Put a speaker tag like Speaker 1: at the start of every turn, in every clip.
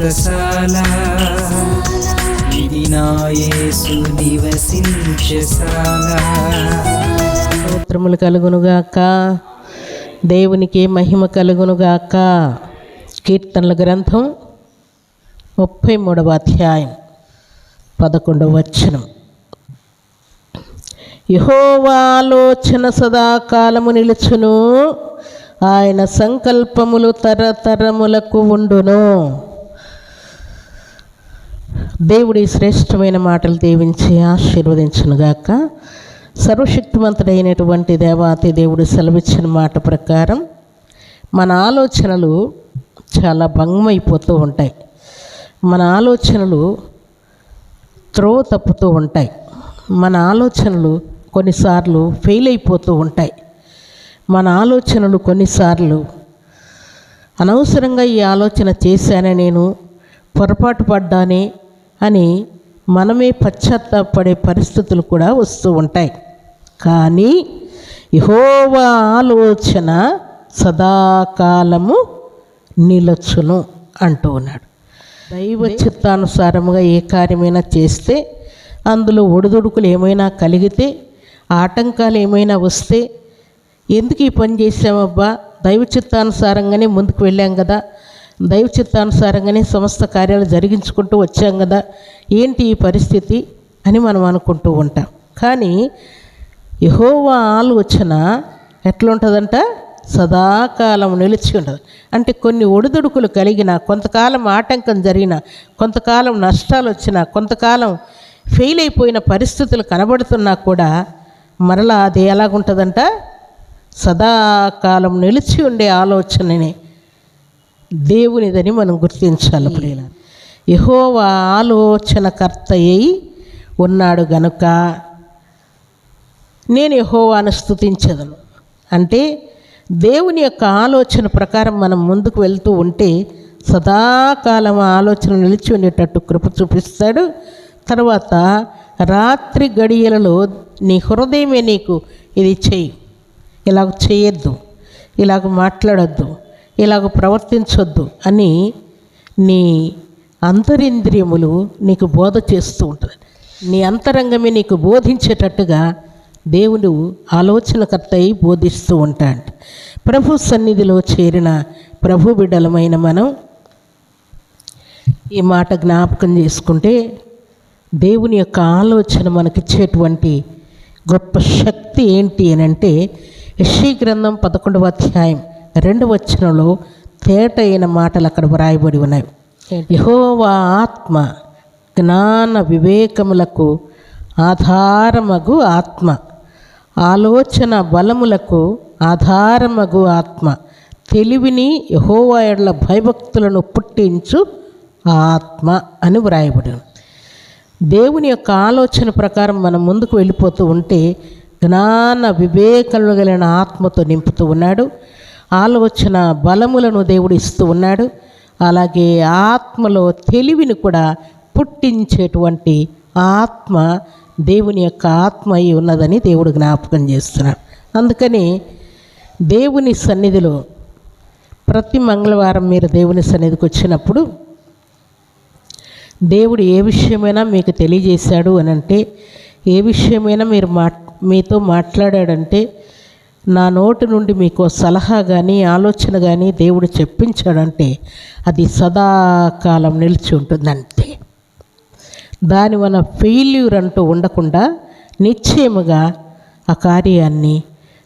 Speaker 1: వ్రతశాల ఇది నా నివసించశాల
Speaker 2: స్తోత్రములు కలుగునుగాక. దేవునికి మహిమ కలుగునుగాక. కీర్తనల గ్రంథం ముప్పై మూడవ అధ్యాయం పదకొండవ వచనం. యహోవాలోచన సదాకాలము నిలుచును. ఆయన సంకల్పములు తరతరములకు ఉండును. దేవుడి శ్రేష్టమైన మాటలు దీవించి ఆశీర్వదించునుగాక. సర్వశక్తివంతుడైనటువంటి దేవాతి దేవుడు సెలవిచ్చిన మాట ప్రకారం మన ఆలోచనలు చాలా భంగమైపోతూ ఉంటాయి. మన ఆలోచనలు త్రో తప్పుతూ ఉంటాయి. మన ఆలోచనలు కొన్నిసార్లు ఫెయిల్ అయిపోతూ ఉంటాయి. మన ఆలోచనలు కొన్నిసార్లు అనవసరంగా ఈ ఆలోచన చేశానే నేను పొరపాటు పడ్డానే అని మనమే పశ్చాత్తాపడే పరిస్థితులు కూడా వస్తూ ఉంటాయి. కానీ యహోవా ఆలోచన సదాకాలము నిలచును అంటూ ఉన్నాడు. దైవ చిత్తానుసారముగా ఏ కార్యమైనా చేస్తే అందులో ఒడిదుడుకులు ఏమైనా కలిగితే ఆటంకాలు ఏమైనా వస్తే ఎందుకు ఈ పని చేసామబ్బా దైవ చిత్తానుసారంగానే ముందుకు వెళ్ళాం కదా దైవ చిత్తానుసారంగానే సమస్త కార్యాలు జరిగించుకుంటూ వచ్చాం కదా. ఏంటి ఈ పరిస్థితి అని మనం అనుకుంటూ ఉంటాం. కానీ యహోవా ఆలోచన ఎట్లుంటుందంట? సదాకాలం నిలిచి ఉంటుంది. అంటే కొన్ని ఒడిదుడుకులు కలిగిన కొంతకాలం ఆటంకం జరిగిన కొంతకాలం నష్టాలు వచ్చినా కొంతకాలం ఫెయిల్ అయిపోయిన పరిస్థితులు కనబడుతున్నా కూడా మరలా అది ఎలాగుంటుందంట? సదాకాలం నిలిచి ఉండే ఆలోచనని. దేవునిదని మనం గుర్తించాలి ప్రియుల యహోవా ఆలోచనకర్త అయి ఉన్నాడు గనుక నేను యహోవాను స్తుతించదను. అంటే దేవుని యొక్క ఆలోచన ప్రకారం మనం ముందుకు వెళ్తూ ఉంటే సదాకాలం ఆలోచన నిలిచి ఉండేటట్టు కృప చూపిస్తాడు. తర్వాత రాత్రి గడియలలో నీ హృదయమే నీకు ఇది చెయ్యి. ఇలాగ చేయొద్దు ఇలాగ మాట్లాడొద్దు. ఇలాగ ప్రవర్తించొద్దు అని నీ అంతరింద్రియములు నీకు బోధ చేస్తూ ఉంటుంది. నీ అంతరంగమే నీకు బోధించేటట్టుగా దేవుడు ఆలోచనకర్త అయి బోధిస్తూ ఉంటాడు. ప్రభు సన్నిధిలో చేరిన ప్రభు బిడ్డలమైన మనం ఈ మాట జ్ఞాపకం చేసుకుంటే దేవుని యొక్క ఆలోచన మనకిచ్చేటువంటి గొప్ప శక్తి ఏంటి అని అంటే యశీ గ్రంథం పదకొండవ అధ్యాయం రెండవ వచనంలో తేట అయిన మాటలు అక్కడ వ్రాయబడి ఉన్నాయి. యహోవా ఆత్మ జ్ఞాన వివేకములకు ఆధారమగు ఆత్మ. ఆలోచన బలములకు ఆధారమగు ఆత్మ. తెలివిని యహోవా ఎడల భయభక్తులను పుట్టించు ఆత్మ అని వ్రాయబడి. దేవుని యొక్క ఆలోచన ప్రకారం మనం ముందుకు వెళ్ళిపోతూ ఉంటే జ్ఞాన వివేకములు కలిగిన ఆత్మతో నింపుతూ ఉన్నాడు. ఆలోచన బలములను దేవుడు ఇస్తూ ఉన్నాడు. అలాగే ఆత్మలో తెలివిని కూడా పుట్టించేటువంటి ఆత్మ దేవుని యొక్క ఆత్మ అయి ఉన్నదని దేవుడు జ్ఞాపకం చేస్తున్నాడు. అందుకని దేవుని సన్నిధిలో ప్రతి మంగళవారం మీరు దేవుని సన్నిధికి వచ్చినప్పుడు దేవుడు ఏ విషయమైనా మీకు తెలియజేశాడు అని అంటే ఏ విషయమైనా మీరు మా మీతో మాట్లాడాడంటే నా నోటి నుండి మీకు సలహా కానీ ఆలోచన కానీ దేవుడు చెప్పించాడంటే అది సదాకాలం నిలిచి ఉంటుందంటే. దాని వల్ల ఫెయిల్యూర్ అంటూ ఉండకుండా నిశ్చయముగా ఆ కార్యాన్ని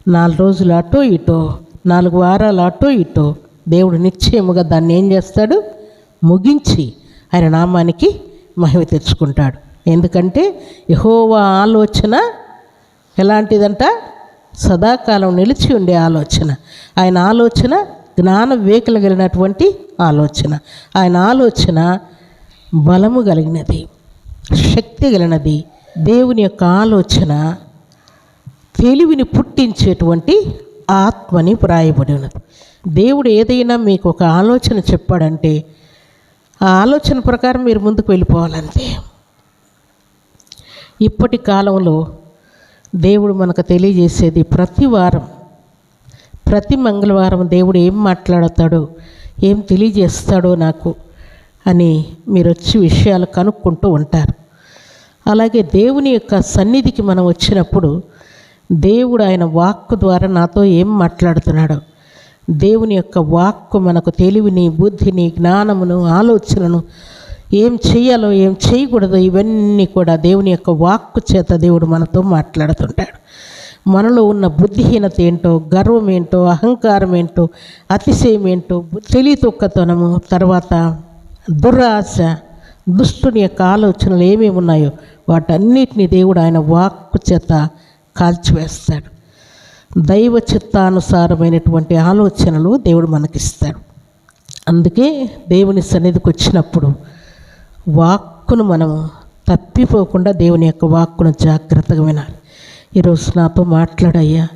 Speaker 2: నాలుగు రోజులు అటో ఇటో నాలుగు వారాలు అటో ఇటో దేవుడు నిశ్చయముగా దాన్ని ఏం చేస్తాడు? ముగించి ఆయన నామానికి మహిమ తెచ్చుకుంటాడు. ఎందుకంటే యహోవా ఆలోచన ఎలాంటిదంట? సదాకాలం నిలిచి ఉండే ఆలోచన. ఆయన ఆలోచన జ్ఞాన వివేకలు కలిగినటువంటి ఆలోచన. ఆయన ఆలోచన బలము కలిగినది శక్తి కలిగినది. దేవుని యొక్క ఆలోచన తెలివిని పుట్టించేటువంటి ఆత్మని వ్రాయబడి ఉన్నది. దేవుడు ఏదైనా మీకు ఒక ఆలోచన చెప్పాడంటే ఆ ఆలోచన ప్రకారం మీరు ముందుకు వెళ్ళిపోవాలంతే. ఇప్పటి కాలంలో దేవుడు మనకు తెలియజేసేది ప్రతి వారం. ప్రతి మంగళవారం దేవుడు ఏం మాట్లాడతాడో ఏం తెలియజేస్తాడో నాకు అని మీరు వచ్చి విషయాలు కనుక్కుంటూ ఉంటారు. అలాగే దేవుని యొక్క సన్నిధికి మనం వచ్చినప్పుడు దేవుడు ఆయన వాక్కు ద్వారా నాతో ఏం మాట్లాడుతున్నాడు దేవుని యొక్క వాక్కు మనకు తెలివిని బుద్ధిని జ్ఞానమును ఆలోచనను ఏం చేయాలో ఏం చేయకూడదో ఇవన్నీ కూడా దేవుని యొక్క వాక్కు చేత దేవుడు మనతో మాట్లాడుతుంటాడు. మనలో ఉన్న బుద్ధిహీనత ఏంటో గర్వం ఏంటో అహంకారం ఏంటో అతిశయం ఏంటో తెలియతొక్కతనము తర్వాత దురాశ దుష్టుని యొక్క ఆలోచనలు ఏమేమి ఉన్నాయో వాటన్నిటిని దేవుడు ఆయన వాక్కు చేత కాల్చివేస్తాడు. దైవ చిత్తానుసారమైనటువంటి ఆలోచనలు దేవుడు మనకిస్తాడు. అందుకే దేవుని సన్నిధికి వచ్చినప్పుడు వాక్కును మనము తప్పిపోకుండా దేవుని యొక్క వాక్కును జాగ్రత్తగా వినాలి. ఈరోజు నాతో మాట్లాడయ్యా.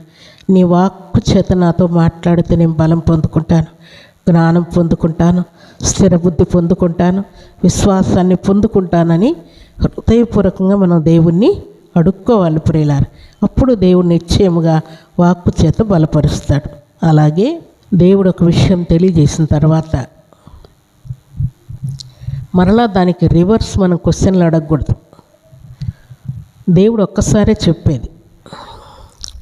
Speaker 2: నీ వాక్కు చేత నాతో మాట్లాడితే నేను బలం పొందుకుంటాను జ్ఞానం పొందుకుంటాను స్థిరబుద్ధి పొందుకుంటాను విశ్వాసాన్ని పొందుకుంటానని హృదయపూర్వకంగా మనం దేవుణ్ణి అడుక్కోవాలి ప్రియులారు. అప్పుడు దేవుడు నిశ్చయముగా వాక్కు చేత బలపరుస్తాడు. అలాగే దేవుడు ఒక విషయం తెలియజేసిన తర్వాత మరలా దానికి రివర్స్ మనం క్వశ్చన్లు అడగకూడదు. దేవుడు ఒక్కసారే చెప్పేది.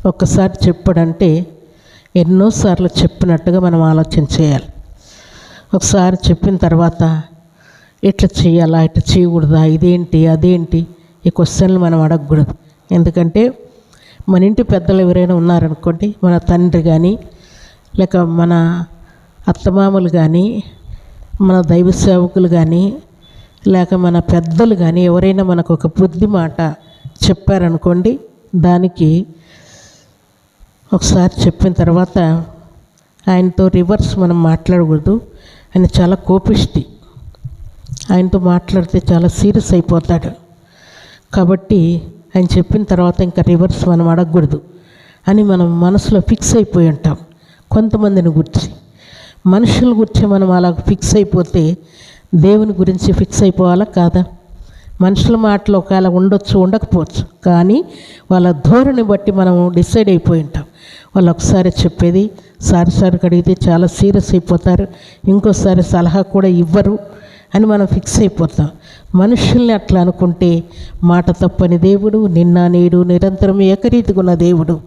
Speaker 2: ఒక్కసారి చెప్పాడంటే ఎన్నోసార్లు చెప్పినట్టుగా మనం ఆలోచన చేయాలి. ఒకసారి చెప్పిన తర్వాత ఇట్లా చేయాలా ఇట్లా చేయకూడదా ఇదేంటి అదేంటి ఈ క్వశ్చన్లు మనం అడగకూడదు. ఎందుకంటే మన ఇంటి పెద్దలు ఎవరైనా ఉన్నారనుకోండి మన తండ్రి కానీ లేక మన అత్తమామలు కానీ మన దైవ సేవకులు కానీ లేక మన పెద్దలు కానీ ఎవరైనా మనకు ఒక బుద్ధి మాట చెప్పారనుకోండి దానికి ఒకసారి చెప్పిన తర్వాత ఆయనతో రివర్స్ మనం మాట్లాడకూడదు. ఆయన చాలా కోపిష్టి. ఆయనతో మాట్లాడితే చాలా సీరియస్ అయిపోతాడు. కాబట్టి ఆయన చెప్పిన తర్వాత ఇంకా రివర్స్ మనం అడగకూడదు అని మనం మనసులో ఫిక్స్ అయిపోయి ఉంటాం. కొంతమందిని గురించి మనుషుల గురించి మనం అలా ఫిక్స్ అయిపోతే దేవుని గురించి ఫిక్స్ అయిపోవాలా కాదా? మనుషుల మాటలు ఒకవేళ ఉండొచ్చు ఉండకపోవచ్చు. కానీ వాళ్ళ ధోరణి బట్టి మనం డిసైడ్ అయిపోయి ఉంటాం. వాళ్ళు ఒకసారి చెప్పేది సారి సారి అడిగితే చాలా సీరియస్ అయిపోతారు. ఇంకోసారి సలహా కూడా ఇవ్వరు అని మనం ఫిక్స్ అయిపోతాం. మనుషుల్ని అట్లా అనుకుంటే మాట తప్పని దేవుడు నిన్న నేడు నిరంతరం ఏకరీతిగా ఉన్న దేవుడు.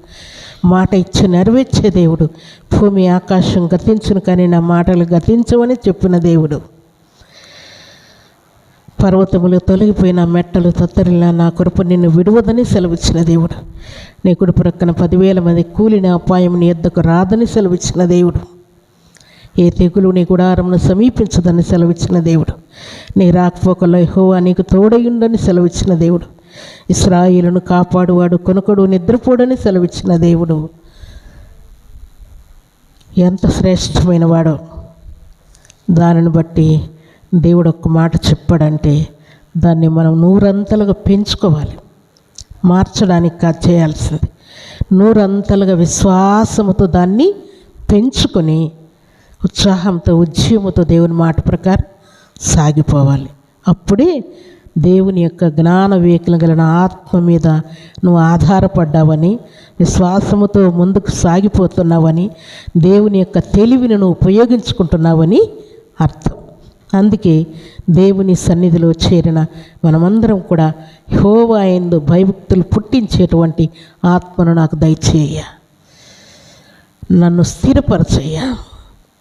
Speaker 2: మాట ఇచ్చి నెరవేర్చే దేవుడు. భూమి ఆకాశం గతించును కానీ నా మాటలు గతించవని చెప్పిన దేవుడు. పర్వతములు తొలగిపోయిన మెట్టలు తత్తరిలా నా కొరపు నిన్ను విడువదని సెలవిచ్చిన దేవుడు. నీ కుడి ప్రక్కన పదివేల మంది కూలిన అపాయం నీ ఎద్దకు రాదని సెలవిచ్చిన దేవుడు. ఏ తెగులు నీ గుడారమును సమీపించదని సెలవిచ్చిన దేవుడు. నీ రాకపోకలో హో నీకు తోడయుండని సెలవిచ్చిన దేవుడు. ఇస్రాయిలను కాపాడువాడు కొనుకడు నిద్రపోడని సెలవిచ్చిన దేవుడు. ఎంత శ్రేష్టమైన వాడో. దానిని బట్టి దేవుడు ఒక్క మాట చెప్పాడంటే దాన్ని మనం నూరంతలుగా పెంచుకోవాలి. మార్చడానికి కాదు చేయాల్సింది. నూరంతలుగా విశ్వాసముతో దాన్ని పెంచుకొని ఉత్సాహంతో ఉద్యమంతో దేవుని మాట ప్రకారం సాగిపోవాలి. అప్పుడే దేవుని యొక్క జ్ఞాన వివేకలు కలిగిన ఆత్మ మీద నువ్వు ఆధారపడ్డావని విశ్వాసముతో ముందుకు సాగిపోతున్నావని దేవుని యొక్క తెలివిని నువ్వు ఉపయోగించుకుంటున్నావని అర్థం. అందుకే దేవుని సన్నిధిలో చేరిన మనమందరం కూడా హోవా ఎందు భయభక్తులు పుట్టించేటువంటి ఆత్మను నాకు దయచేయ. నన్ను స్థిరపరచయ్యా.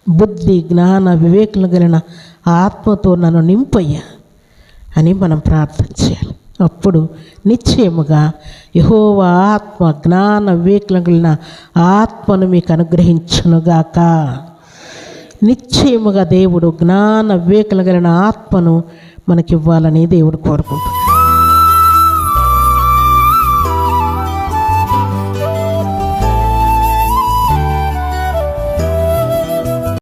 Speaker 2: బుద్ధి జ్ఞాన వివేకలు కలిగిన ఆత్మతో నన్ను నింపయ్యా. అని మనం ప్రార్థన చేయాలి. అప్పుడు నిశ్చయముగా యహోవా ఆత్మ జ్ఞాన వివేకులగిన కలిగిన ఆత్మను మీకు అనుగ్రహించునుగాక. నిశ్చయముగా దేవుడు జ్ఞాన వివేకులగిన కలిగిన ఆత్మను మనకివ్వాలని దేవుడు కోరుకుంటున్నాడు.